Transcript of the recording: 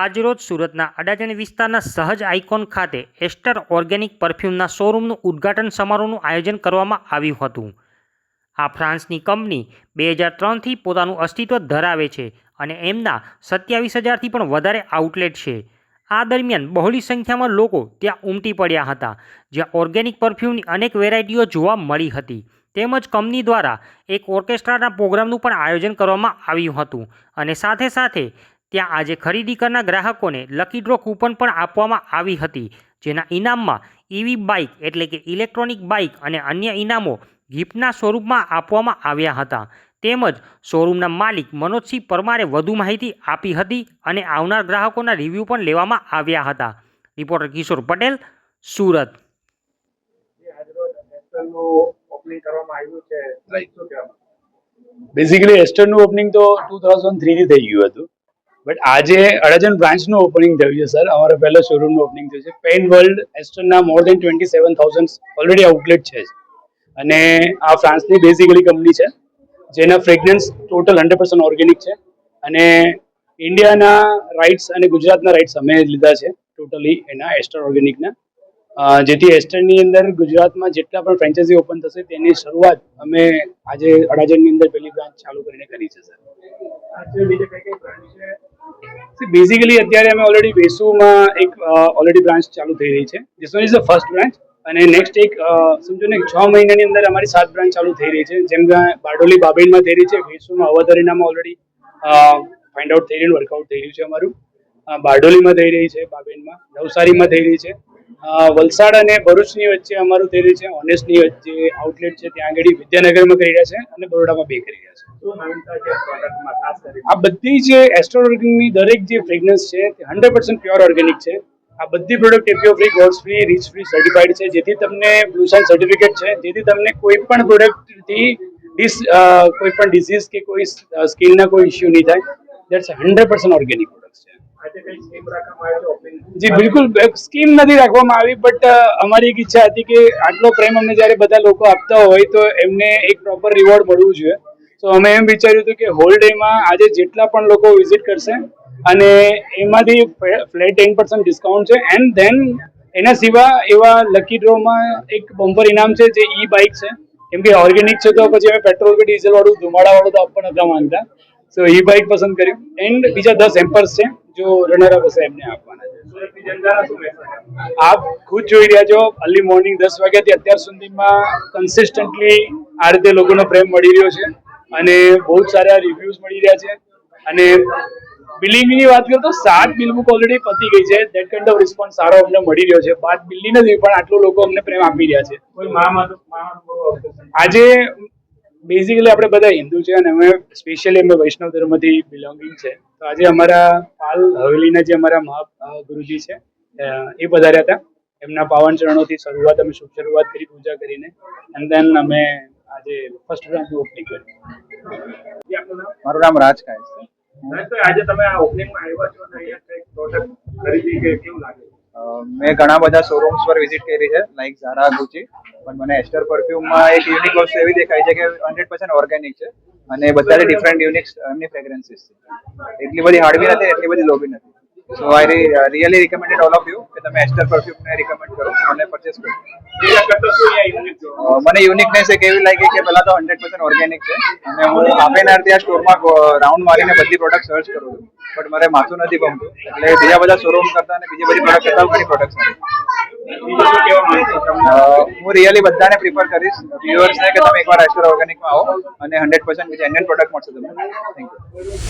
આજરોજ સુરતના અડાજણ વિસ્તારના સહજ આઇકોન ખાતે એસ્ટર ઓર્ગેનિક પરફ્યુમના શોરૂમનું ઉદ્ઘાટન સમારોહનું આયોજન કરવામાં આવ્યું હતું. આ ફ્રાન્સની કંપની બે હજાર ત્રણથી પોતાનું અસ્તિત્વ ધરાવે છે અને એમના સત્યાવીસ હજારથી પણ વધારે આઉટલેટ છે. આ દરમિયાન બહોળી સંખ્યામાં લોકો ત્યાં ઉમટી પડ્યા હતા, જ્યાં ઓર્ગેનિક પરફ્યુમની અનેક વેરાયટીઓ જોવા મળી હતી. તેમજ કંપની દ્વારા એક ઓર્કેસ્ટ્રાના પ્રોગ્રામનું પણ આયોજન કરવામાં આવ્યું હતું અને સાથે સાથે ત્યાં આજે ખરીદી કરનાર ગ્રાહકોને લકી ડ્રો કૂપન પણ આપવામાં આવી હતી, જેના ઇનામમાં ઈવી બાઇક એટલે કે ઇલેક્ટ્રોનિક બાઇક અને અન્ય ઇનામો ગિફ્ટના સ્વરૂપમાં આપવામાં આવ્યા હતા. તેમજ શોરૂમના માલિક મનોજસિંહ પરમારે વધુ માહિતી આપી હતી અને આવનાર ગ્રાહકોના રિવ્યૂ પણ લેવામાં આવ્યા હતા. રિપોર્ટર કિશોર પટેલ, સુરત? બેઝિકલી એસ્ટરનું ઓપનિંગ તો ટુ થાઉઝન્ડ થ્રીથી થઈ ગયું હતું. બટ આજે અડાજણ બ્રાન્ચનું ઓપનિંગ થયું છે સર અમારે પહેલા શોરૂમનું ઓપનિંગ થયું છે. Pan world એસ્ટરના more than twenty seven thousand already outlet છે. અને આ ફ્રાન્સની બેઝિકલી કંપની છે, જેના fragrance total hundred percent organic છે. અને ઇન્ડિયાના રાઇટ્સ અને ગુજરાતના રાઇટ્સ અમે લીધા છે ટોટલી એના એસ્ટર ઓર્ગેનિકના જેથી એસ્ટરની અંદર ગુજરાતમાં જેટલા પણ ફ્રેન્ચાઇઝી ઓપન થશે, તેની શરૂઆત અમે આજે અડાજણની અંદર પહેલી બ્રાન્ચ ચાલુ કરીને કરી છે સર બેઝિકલી અત્યારે અમે ઓલરેડી વેસુમાં એક ઓલરેડી બ્રાન્ચ ચાલુ થઈ રહી છે. This is the first branch અને નેક્સ્ટ એક સમજો ને, છ મહિનાની અંદર અમારી સાત બ્રાન્ચ ચાલુ થઈ રહી છે. જેમ કે બારડોલી બાબેનમાં થઈ રહી છે, વેસુમાં અવધરીનામાં ઓલરેડી ફાઇન્ડ આઉટ થઈ રહ્યું વર્કઆઉટ થઈ રહ્યું છે અમારું. બારડોલીમાં થઈ રહી છે બાબેનમાં નવસારીમાં થઈ રહી છે. વલસાડ અને ભરૂચની વચ્ચે અમારું થઈ રહ્યું છે ઓનેસ્ટની વચ્ચે આઉટલેટ છે, ત્યાં આગળ વિદ્યાનગરમાં કરી રહ્યા છે અને બરોડામાં બે કરી રહ્યા છે. આ બધી જે એસ્ટ્રો દરેક જે ફ્રેગ્રન્સ છે તે હંડ્રેડ પર્સન્ટ પ્યોર ઓર્ગેનિક છે. આ બધી product APO free gods free reach free certified છે જેથી તમને બ્લુસાઇન સર્ટિફિકેટ છે જેથી તમને કોઈ પણ પ્રોડક્ટથી ડિસ કોઈ પણ ડિસીઝ કે કોઈ સ્કિનના કોઈ ઇસ્યુ નહીં થાય. That's hundred percent organic product છે. જી બિલકુલ. સ્કીમ નથી રાખવામાં આવી બટ અમારી એક ઈચ્છા હતી કે આટલો પ્રેમ અમને જ્યારે બધા લોકો આપતા હોય તો એમને એક પ્રોપર રિવોર્ડ મળવું જોઈએ. તો અમે એમ વિચાર્યું હતું કે હોલ ડેમાં આજે જેટલા પણ લોકો વિઝિટ કરશે અને એમાંથી ફ્લેટ ટેન પર્સન્ટ ડિસ્કાઉન્ટ છે એન્ડ ધેન એના સિવાય એવા લકી ડ્રોમાં એક બમ્પર ઇનામ છે જે ઈ બાઇક છે. કેમ કે ઓર્ગેનિક છે તો પછી અમે પેટ્રોલ કે ડીઝલ વાળું ધુમાડા વાળું તો આપવા નતા માંગતા. સો ઈ બાઇક પસંદ કર્યું. એન્ડ બીજા દસ એમ્પર્સ છે જો રનરઅપ હશે એમને આપવાના. છે આપ ખુદ જોઈ રહ્યા છો અર્લી મોર્નિંગ દસ વાગ્યાથી અત્યાર સુધીમાં કન્સિસ્ટન્ટલી આ રીતે લોકોનો પ્રેમ મળી રહ્યો છે. અને બહુ જ સારા રિવ્યુઝ મળી રહ્યા છે. અને બિલિંગની વાત કરું તો સાત બિલ બુક ઓલરેડી પતી ગઈ છે. દેટ કાઇન્ડ ઓફ રિસ્પોન્સ સારો અમને મળી રહ્યો છે. બાદ બિલની નથી પણ આટલું લોકો અમને પ્રેમ આપી રહ્યા છે. આજે બેઝિકલી આપણે બધા હિન્દુ છે અને અમે સ્પેશિયલી અમે વૈષ્ણવ ધર્મથી બિલોંગિંગ છે. તો આજે અમારા પાલ હવેલીના જે અમારા મહા ગુરુજી છે એ પધાર્યા હતા. એમના પાવન ચરણોથી શરૂઆત અમે શુભ શરૂઆત કરી પૂજા કરીને. એન્ડ દેન અમે આજે ફર્સ્ટ બ્રાન્ચનું ઓપનિંગ કર્યું જી, આપનું નામ? મારું નામ રાજ કાય છે. આજે તમે આ ઓપનિંગમાં આવ્યા છો અને અહીંયા કંઈક પ્રોડક્ટ ખરીદી કે કેવું લાગે? મેં ઘણા બધા શોરૂમ્સ પર વિઝિટ કરી છે લાઈક ઝારા ગુચી પણ મને એસ્ટર પરફ્યુમમાં એક યુનિક વસ્તુ એવી દેખાય છે કે હંડ્રેડ પર્સન્ટ ઓર્ગેનિક છે અને બધા ડિફરન્ટ યુનિક એમની ફ્રેગ્રન્સીસ છે. એટલી બધી હાર્ડવી નથી એટલી બધી લોબી નથી. So I really recommended all of you કે તમે એસ્ટર પરફ્યુમને રિકમેન્ડ કરો. પરચેસ મને યુનિકનેસ એક એવી લાગી કે પહેલા તો હંડ્રેડ પર્સન્ટ ઓર્ગેનિક છે. અને હું આપેનાર ત્યાં સ્ટોરમાં રાઉન્ડ મારીને બધી પ્રોડક્ટ સર્ચ કરું છું. બટ મારે માથું નથી ગમતું. એટલે બીજા બધા શોરૂમ કરતા અને બીજી બધી પ્રોડક્ટ કરતા ઘણી પ્રોડક્ટ સારી હું રિયલી બધાને પ્રિફર કરીશ વ્યુઅર્સને કે તમે એકવાર એસ્ટર ઓર્ગેનિકમાં આવો અને હંડ્રેડ પર્સન્ટ બીજા ઇન્ડિયન પ્રોડક્ટ મળશે તમને. Thank you